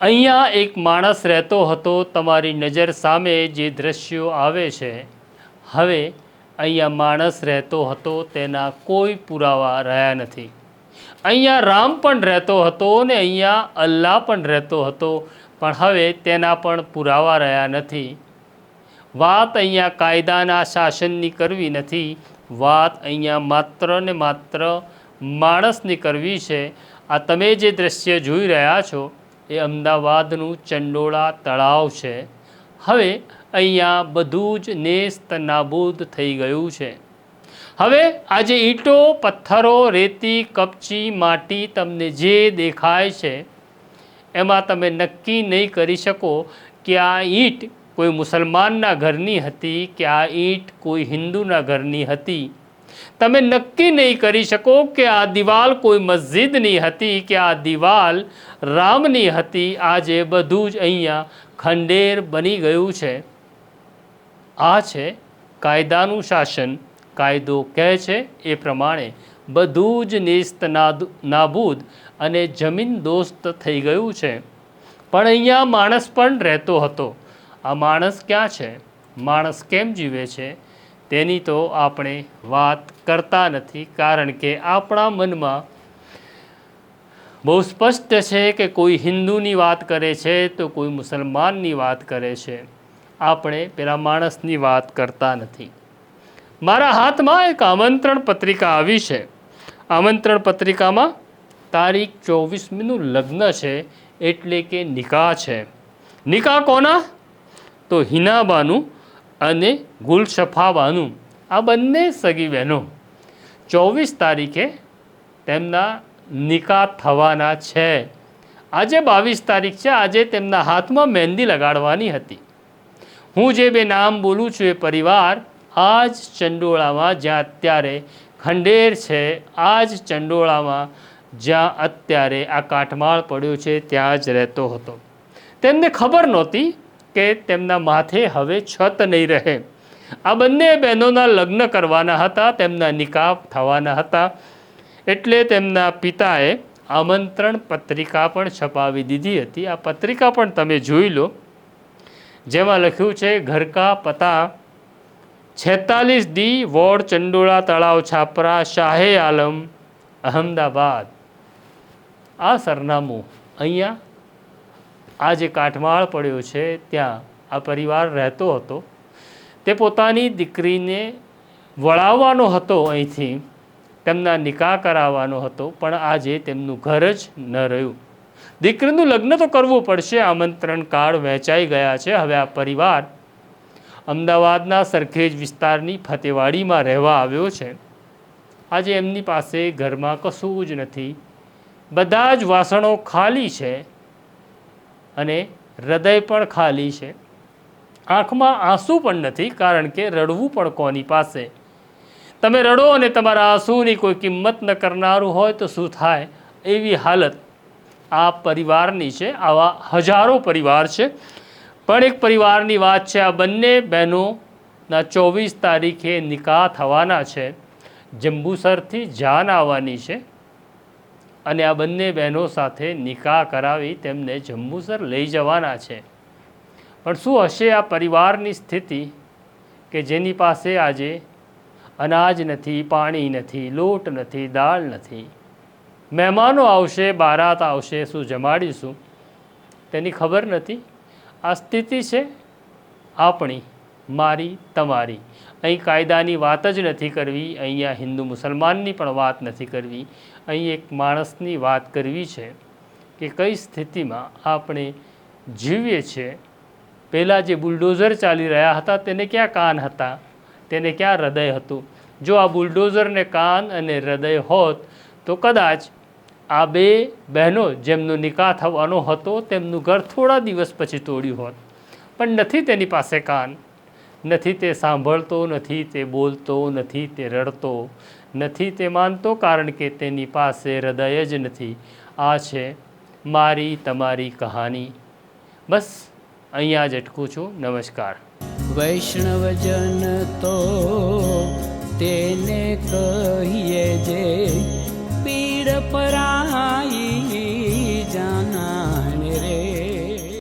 અહીંયા એક માણસ રહેતો હતો તમારી નજર સામે જે દ્રશ્યો આવે છે. હવે અહીંયા માણસ રહેતો હતો, તેના કોઈ પુરાવા રહ્યા નથી. અહીંયા રામ પણ રહેતો હતો ને અહીંયા અલ્લાહ પણ રહેતો હતો, પણ હવે તેના પણ પુરાવા રહ્યા નથી. વાત અહીંયા કાયદાના શાસનની કરવી નથી, વાત અહીંયા માત્ર ને માત્ર માણસની કરવી છે. આ તમે જે દ્રશ્ય જોઈ રહ્યા છો એ અમદાવાદનું ચંડોળા તળાવ છે. હવે અહીંયા બધું જ નેસ્ત નાબૂદ થઈ ગયું છે. હવે આજે ઈંટો, પથ્થરો, રેતી, કપચી, માટી તમને જે દેખાય છે, એમાં તમે નક્કી નહીં કરી શકો કે આ ઈંટ કોઈ મુસલમાનના ઘરની હતી કે આ ઈંટ કોઈ હિન્દુના ઘરની હતી. તમે નક્કી નહીં કરી શકો કે આ દિવાલ કોઈ મસ્જિદની હતી કે આ દિવાલ રામની હતી. આજે બધું જ અહીંયા ખંડેર બની ગયું છે. આ છે કાયદાનું શાસન. કાયદો કહે છે એ પ્રમાણે બધું જ નિસ્ત નાબૂદ અને જમીન દોસ્ત થઈ ગયું છે. પણ અહીંયા માણસ પણ રહેતો હતો. આ માણસ ક્યાં છે? માણસ કેમ જીવે છે? તેની તો આપણે વાત કરતા નથી, કારણ કે આપણા મનમાં બહુ સ્પષ્ટ છે કે કોઈ હિન્દુની વાત કરે છે તો કોઈ મુસલમાનની વાત કરે છે. આપણે પેલા માણસની વાત કરતા નથી. મારા હાથમાં એક આમંત્રણ પત્રિકા આવી છે. આમંત્રણ પત્રિકામાં તારીખ ચોવીસમીનું લગ્ન છે, એટલે કે નિકાહ છે. નિકાહ કોના? તો હિનાબાનું અને ગુલશફાબાનું આ બંને સગી બહેનો. ચોવીસ તારીખે તેમના નિકાહ થવાના છે. આજે બાવીસ તારીખ છે. આજે તેમના હાથમાં મહેંદી લગાડવાની હતી. હું જે બે નામ બોલું છું એ પરિવાર આ જ ચંડોળામાં જ્યાં અત્યારે ખંડેર છે આ જ ચંડોળામાં જ્યાં અત્યારે આ કાટમાળ પડ્યો છે, ત્યાં જ રહેતો હતો. તેમને ખબર નહોતી કે તેમના માથે હવે છત નહીં રહે. આ બંને બહેનોના લગ્ન કરવાના હતા, તેમના નિકાહ થવાના હતા. એટલે તેમના પિતાએ આમંત્રણ પત્રિકા પણ છપાવી દીધી હતી. આ પત્રિકા પણ તમે જોઈ લો, જેમાં લખ્યું છે ઘરકા પતા, છેતાલીસ ડી વોર્ડ ચંડોળા તળાવ છાપરા, શાહે આલમ, અહમદાબાદ. આ સરનામું અહીંયા આ જે કાટમાળ પડ્યો છે, ત્યાં આ પરિવાર રહેતો હતો. તે પોતાની દીકરીને વળાવવાનો હતો અહીંથી, તેમના નિકાહ કરાવવાનો હતો, પણ આજે તેમનું ઘર જ ન રહ્યું. દીકરીનું લગ્ન તો કરવું પડશે, આમંત્રણ કાર્ડ વહેંચાઈ ગયા છે. હવે આ પરિવાર અમદાવાદના સરખેજ વિસ્તારની ફતેવાડીમાં રહેવા આવ્યો છે. આજે એમની પાસે ઘરમાં કશું જ નથી. બધા જ વાસણો ખાલી છે. અને હૃદય પણ ખાલી છે. આંખમાં આંસુ પણ નથી કારણ કે રડવું પણ કોની પાસે? તમે રડો અને તમારા આંસુની કોઈ કિંમત ન કરનારું હોય તો શું થાય? એવી હાલત આ પરિવારની છે, આવા હજારો પરિવાર છે. પણ એક પરિવારની વાત છે, આ બંને બહેનોના ચોવીસ તારીખે નિકાહ થવાના છે. જંબુસરથી જાન આવવાની છે. અને આ બંને બહેનો સાથે નિકાહ કરાવી તેમને જંબુસર લઈ જવાના છે. પણ શું હશે આ પરિવારની સ્થિતિ? કે જેની પાસે આજે અનાજ નથી, પાણી નથી, લોટ નથી, દાળ નથી? મહેમાનો આવશે, બારાત આવશે, શું જમાડીશું? તેની ખબર નથી? આ સ્થિતિ છે આપણી. મારી, તમારી. અહીં કાયદાની વાત જ નથી કરવી અહીંયા હિન્દુ મુસલમાનની પણ વાત નથી કરવી. અહીં એક માણસની વાત કરવી છે કે કઈ સ્થિતિમાં આપણે જીવીએ છીએ પહેલાં જે બુલડોઝર ચાલી રહ્યા હતા તેને ક્યાં કાન હતા? તેને ક્યાં હૃદય હતું? જો આ બુલડોઝરને કાન અને હૃદય હોત, તો કદાચ આ બે બહેનો જેમનો નિકાહ થવાનો હતો તેમનું ઘર થોડા દિવસ પછી તોડ્યું હોત. પણ નથી તેની પાસે કાન. નથી તે સાંભળતો, નથી તે બોલતો, નથી તે રડતો, નથી તે માનતો કારણ કે તેની પાસે હૃદય જ નથી. આ છે મારી તમારી કહાની. બસ, અહીંયા જ અટકું છું. નમસ્કાર. વૈષ્ણવજન તો તેને કહીએ જે